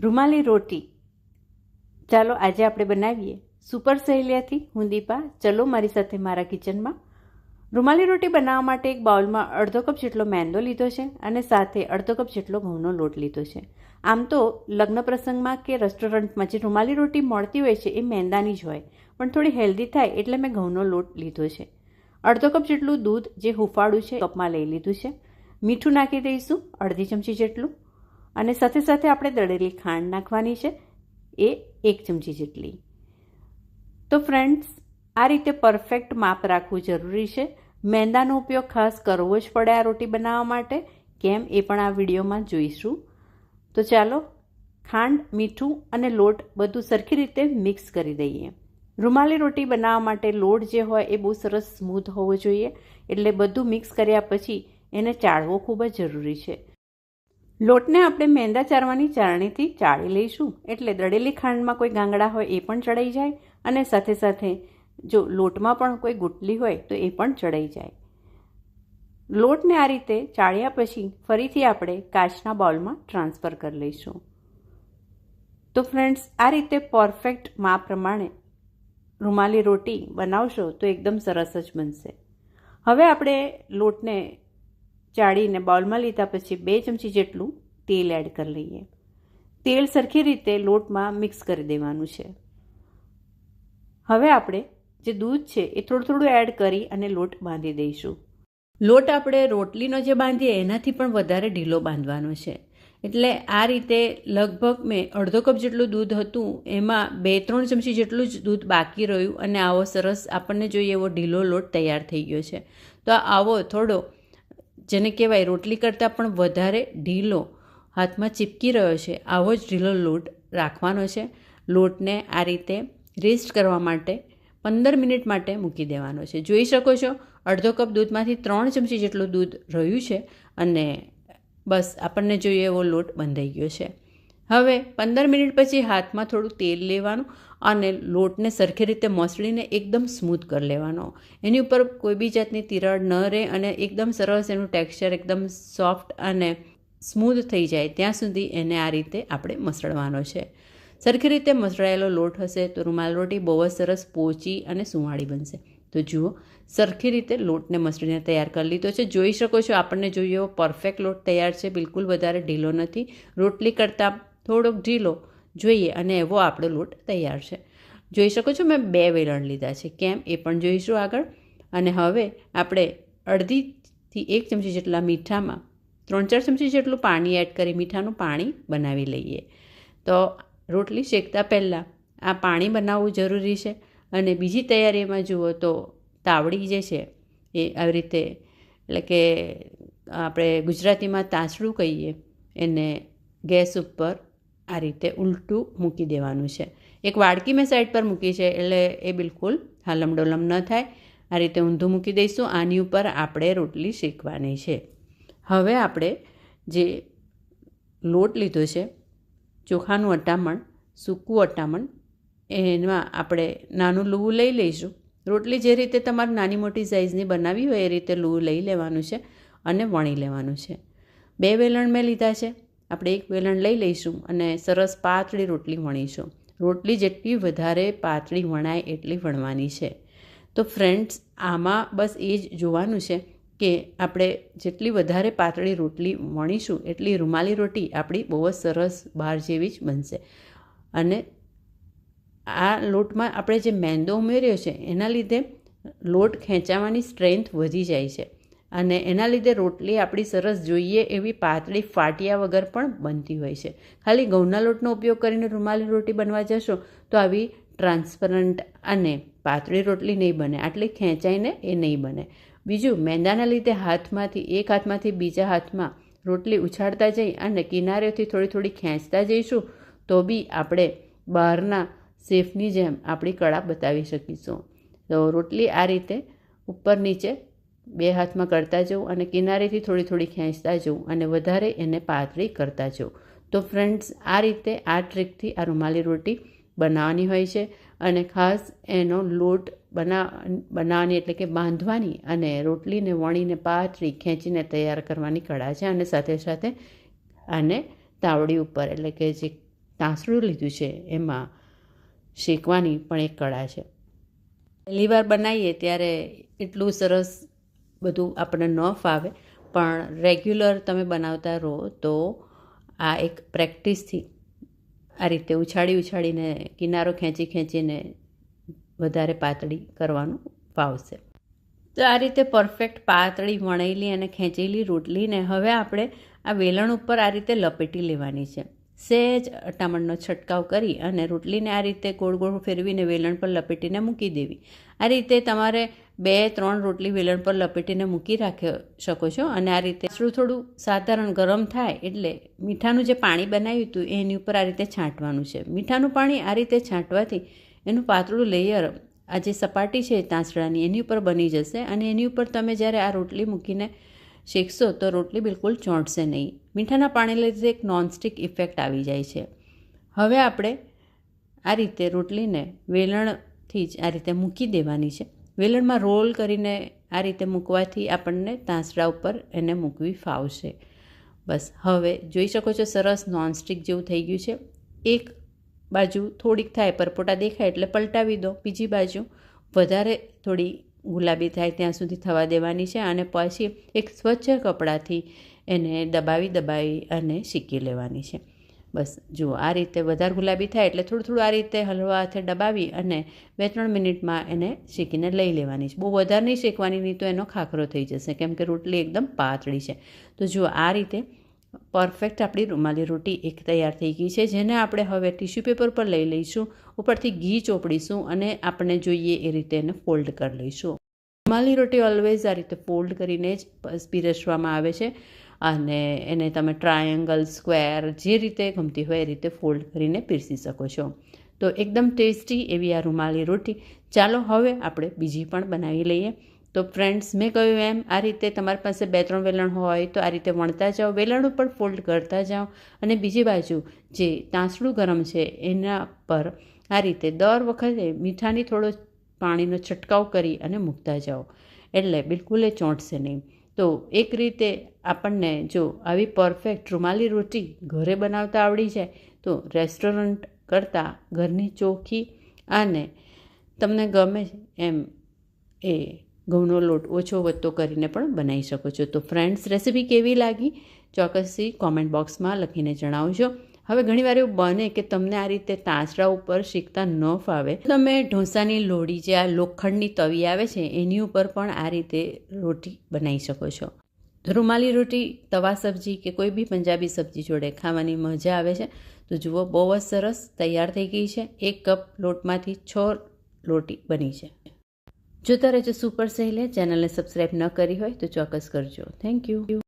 રૂમાલી રોટી. ચાલો આજે આપણે બનાવીએ સુપર સહેલિયાથી હું દીપા. ચલો મારી સાથે મારા કિચનમાં. રૂમાલી રોટી બનાવવા માટે એક બાઉલમાં અડધો કપ જેટલો મેંદો લીધો છે અને સાથે અડધો કપ જેટલો ઘઉંનો લોટ લીધો છે. આમ તો લગ્ન પ્રસંગમાં કે રેસ્ટોરન્ટમાં જે રૂમાલી રોટી મળતી હોય છે એ મેંદાની જ હોય, પણ થોડી હેલ્ધી થાય એટલે મેં ઘઉંનો લોટ લીધો છે. અડધો કપ જેટલું દૂધ જે હુફાળું છે કપમાં લઈ લીધું છે. મીઠું નાખી દઈશું અડધી ચમચી જેટલું. અને સાથે સાથે આપણે દળેલી ખાંડ નાખવાની છે. એ એક ચમચી જેટલી. તો ફ્રેન્ડ્સ આ રીતે પરફેક્ટ માપ રાખવું જરૂરી છે. મેંદાનો ઉપયોગ ખાસ કરવો જ પડે આ રોટી બનાવવા માટે. કેમ એ પણ આ વિડીયોમાં જોઈશું. તો ચાલો, ખાંડ, મીઠું અને લોટ બધું સરખી રીતે મિક્સ કરી દઈએ. રૂમાલી રોટી બનાવવા માટે લોટ જે હોય એ બહુ સરસ સ્મૂથ હોવો જોઈએ. એટલે બધું મિક્સ કર્યા પછી એને ચાળવો ખૂબ જ જરૂરી છે. લોટને આપણે મેંદા ચારવાની ચાળણીથી ચાળી લઈશું. એટલે દળેલી ખાંડમાં કોઈ ગાંગડા હોય એ પણ ચડાઈ જાય અને સાથે સાથે જો લોટમાં પણ કોઈ ગુટલી હોય તો એ પણ ચડાઈ જાય. લોટને આ રીતે ચાળ્યા પછી ફરીથી આપણે કાચના બાઉલમાં ટ્રાન્સફર કરી લઈશું. તો ફ્રેન્ડ્સ, આ રીતે પરફેક્ટ માપ પ્રમાણે રૂમાલી રોટી બનાવશો તો એકદમ સરસ જ બનશે. હવે આપણે લોટને ચાળીને બાઉલમાં લીધા પછી બે ચમચી જેટલું તેલ એડ કરી લઈએ. તેલ સરખી રીતે લોટમાં મિક્સ કરી દેવાનું છે. હવે આપણે જે દૂધ છે એ થોડું થોડું એડ કરી અને લોટ બાંધી દઈશું. લોટ આપણે રોટલીનો જે બાંધીએ એનાથી પણ વધારે ઢીલો બાંધવાનો છે. એટલે આ રીતે લગભગ મેં અડધો કપ જેટલું દૂધ હતું, એમાં બે ત્રણ ચમચી જેટલું જ દૂધ બાકી રહ્યું અને આવો સરસ આપણને જોઈએ એવો ઢીલો લોટ તૈયાર થઈ ગયો છે. તો આવો થોડો જેને કહેવાય રોટલી કરતાં પણ વધારે ઢીલો હાથમાં ચીપકી રહ્યો છે. આવો જ ઢીલો લોટ રાખવાનો છે. લોટને આ રીતે રેસ્ટ કરવા માટે પંદર મિનિટ માટે મૂકી દેવાનો છે. જોઈ શકો છો, અડધો કપ દૂધમાંથી ત્રણ ચમચી જેટલું દૂધ રહ્યું છે અને બસ આપણને જોઈએ એવો લોટ બંધાઈ ગયો છે. હવે પંદર મિનિટ પછી હાથમાં થોડું તેલ લેવાનું અને લોટને સરખી રીતે મસળીને એકદમ સ્મૂથ કરી લેવાનો. એની ઉપર કોઈ બી જાતની તિરાડ ન રહે અને એકદમ સરસ એનું ટેક્સચર એકદમ સોફ્ટ અને સ્મૂથ થઈ જાય ત્યાં સુધી એને આ રીતે આપણે મસળવાનો છે. સરખી રીતે મસળાયેલો લોટ હશે તો રૂમાલ રોટી બહુ જ સરસ પોચી અને સુંવાળી બનશે. તો જુઓ, સરખી રીતે લોટને મસળીને તૈયાર કરી લીધો છે. જોઈ શકો છો, આપણને જોઈએ પરફેક્ટ લોટ તૈયાર છે, બિલકુલ વધારે ઢીલો નથી. રોટલી કરતાં થોડોક ઢીલો જોઈએ અને એવો આપણો લોટ તૈયાર છે. જોઈ શકો છો મેં બે વેલણ લીધા છે. કેમ? એ પણ જોઈશું આગળ. અને હવે આપણે અડધીથી એક ચમચી જેટલા મીઠામાં ત્રણ ચાર ચમચી જેટલું પાણી એડ કરી મીઠાનું પાણી બનાવી લઈએ. તો રોટલી શેકતા પહેલાં આ પાણી બનાવવું જરૂરી છે. અને બીજી તૈયારીમાં જુઓ તો તાવડી જે છે એ આવી રીતે એટલે કે આપણે ગુજરાતીમાં તાસડું કહીએ એને ગેસ ઉપર આ રીતે ઉલટું મૂકી દેવાનું છે. એક વાડકી મેં સાઈડ પર મૂકી છે એટલે એ બિલકુલ હાલમડોલમ ન થાય. આ રીતે ઊંધું મૂકી દઈશું. આની ઉપર આપણે રોટલી શેકવાની છે. હવે આપણે જે લોટ લીધો છે, ચોખાનું અટામણ, સૂકું અટામણ, એમાં આપણે નાનું લૂવું લઈ લઈશું. રોટલી જે રીતે તમારે નાની મોટી સાઇઝની બનાવી હોય એ રીતે લૂવું લઈ લેવાનું છે અને વણી લેવાનું છે. બે વેલણ મેં લીધા છે. આપણે એક વેલણ લઈ લઈશું અને સરસ પાતળી રોટલી વણીશું. રોટલી જેટલી વધારે પાતળી વણાય એટલી વણવાની છે. તો ફ્રેન્ડ્સ આમાં બસ એ જ જોવાનું છે કે આપણે જેટલી વધારે પાતળી રોટલી વણીશું, એટલી રૂમાલી રોટી આપણી બહુ જ સરસ બહાર જેવી જ બનશે. અને આ લોટમાં આપણે જે મેંદો ઉમેર્યો છે, એના લીધે લોટ ખેંચાવાની સ્ટ્રેન્થ વધી જાય છે. અને એના લીધે રોટલી આપણી સરસ જોઈએ એવી પાતળી ફાટિયા વગર પણ બનતી હોય છે. ખાલી ઘઉંના લોટનો ઉપયોગ કરીને રૂમાલી રોટી બનવા જશો તો આવી ટ્રાન્સપરન્ટ અને પાતળી રોટલી નહીં બને. આટલી ખેંચાઈને એ નહીં બને. બીજું, મેંદાના લીધે હાથમાંથી, એક હાથમાંથી બીજા હાથમાં રોટલી ઉછાળતા જઈ અને કિનારેથી થોડી થોડી ખેંચતા જઈશું તો બી આપણે બહારના સેફની જેમ આપણી કળા બતાવી શકીશું. તો રોટલી આ રીતે ઉપર નીચે બે હાથમાં કરતા જવું અને કિનારેથી થોડી થોડી ખેંચતા જવું અને વધારે એને પાતળી કરતા જવું તો ફ્રેન્ડ્સ, આ રીતે આ ટ્રીકથી આ રૂમાલી રોટી બનાવવાની હોય છે અને ખાસ એનો લોટ બના, બનાવવાની એટલે કે બાંધવાની અને રોટલીને વણીને પાતળી ખેંચીને તૈયાર કરવાની કળા છે અને સાથે સાથે આને તાવડી ઉપર એટલે કે જે તાંસળું લીધું છે એમાં શેકવાની પણ એક કળા છે. પહેલી વાર બનાવીએ ત્યારે એટલું સરસ બધું આપણને ન ફાવે, પણ રેગ્યુલર તમે બનાવતા રહો તો આ એક પ્રેક્ટિસથી આ રીતે ઉછાળી ઉછાળીને કિનારો ખેંચી ખેંચીને વધારે પાતળી કરવાનું ફાવશે. તો આ રીતે પરફેક્ટ પાતળી વણેલી અને ખેંચેલી રોટલીને હવે આપણે આ વેલણ ઉપર આ રીતે લપેટી લેવાની છે. સહેજ અટામણનો છંટકાવ કરી અને રોટલીને આ રીતે ગોળ ગોળ ફેરવીને વેલણ પર લપેટીને મૂકી દેવી. આ રીતે તમારે બે, ત્રણ રોટલી વેલણ પર લપેટીને મૂકી રાખી શકો છો અને આ રીતે થોડું થોડું સાધારણ ગરમ થાય એટલે મીઠાનું જે પાણી બનાવ્યું હતું એની ઉપર આ રીતે છાંટવાનું છે. મીઠાનું પાણી આ રીતે છાંટવાથી એનું પાતળું લેયર આ જે સપાટી છે તાંસડાની એની ઉપર બની જશે અને એની ઉપર તમે જ્યારે આ રોટલી મૂકીને શેકશો તો રોટલી બિલકુલ ચોંટશે નહીં. મીઠાના પાણી લીધે એક નોનસ્ટિક ઇફેક્ટ આવી જાય છે. હવે આપણે આ રીતે રોટલીને વેલણથી જ આ રીતે મૂકી દેવાની છે. વેલણમાં રોલ કરીને આ રીતે મૂકવાથી આપણને તાંસડા ઉપર એને મૂકવી ફાવશે. બસ, હવે જોઈ શકો છો સરસ નોનસ્ટિક જેવું થઈ ગયું છે. એક બાજુ થોડીક થાય પરપોટા દેખાય એટલે પલટાવી દો. બીજી બાજુ વધારે થોડી ગુલાબી થાય ત્યાં સુધી થવા દેવાની છે અને પછી એક સ્વચ્છ કપડાથી એને દબાવી દબાવી અને શીકી લેવાની છે. બસ જુઓ, આ રીતે વધારે ગુલાબી થાય એટલે થોડું થોડું આ રીતે હલવા હાથે દબાવી અને બે ત્રણ મિનિટમાં એને શેકીને લઈ લેવાની છે. બહુ વધારે નહીં શેકવાની નહીં તો એનો ખાખરો થઈ જશે, કેમ કે રોટલી એકદમ પાતળી છે. તો જુઓ, આ રીતે પરફેક્ટ આપણી રૂમાલી રોટી એક તૈયાર થઈ ગઈ છે, જેને આપણે હવે ટીશ્યુ પેપર પર લઈ લઈશું, ઉપરથી ઘી ચોપડીશું અને આપણે જોઈએ એ રીતે એને ફોલ્ડ કરી લઈશું. રૂમાલી રોટી ઓલવેઝ આ રીતે ફોલ્ડ કરીને જ પીરસવામાં આવે છે અને એને તમે ટ્રાયેંગલ સ્ક્વેર જે રીતે ગમતી હોય એ રીતે ફોલ્ડ કરીને પીરસી શકો છો. તો એકદમ ટેસ્ટી એવી આ રૂમાલી રોટી. ચાલો હવે આપણે બીજી પણ બનાવી લઈએ. તો ફ્રેન્ડ્સ મેં કહ્યું એમ, આ રીતે તમારી પાસે બે ત્રણ વેલણ હોય તો આ રીતે વણતા જાઓ, વેલણ ઉપર ફોલ્ડ કરતા જાઓ. અને બીજી બાજુ જે તાંસડું ગરમ છે, એના પર આ રીતે દર વખતે મીઠાની થોડો પાણીનો છંટકાવ કરી અને મૂકતા જાઓ. એટલે બિલકુલ એ ચોંટશે નહીં. તો એક રીતે આપણને જો આવી પરફેક્ટ રૂમાલી રોટી ઘરે બનાવતા આવડી જાય, તો રેસ્ટોરન્ટ કરતાં ઘરની ચોખ્ખી અને તમને ગમે એમ એ ઘઉંનો લોટ ઓછો વધતો કરીને પણ બનાવી શકો છો. તો ફ્રેન્ડ્સ રેસીપી કેવી લાગી? ચોક્કસથી કોમેન્ટ બોક્સમાં લખીને જણાવજો. હવે ઘણીવાર એવું બને કે તમને આ રીતે તાંસડા ઉપર શીખતા ન ફાવે. તમે ઢોસાની લોડી જે આ લોખંડની તવી આવે છે, એની ઉપર પણ આ રીતે રોટી બનાવી શકો છો. રૂમાલી રોટી, તવા સબ્જી કે કોઈ બી પંજાબી સબ્જી જોડે ખાવાની મજા આવે છે. તો જુઓ, બહુ જ સરસ, તૈયાર થઈ ગઈ છે. એક કપ લોટમાંથી છ લોટી બની છે. જોતા રહેજો સુપર સહેલે ચેનલને સબસ્ક્રાઈબ ન કરી હોય તો ચોક્કસ કરજો. Thank you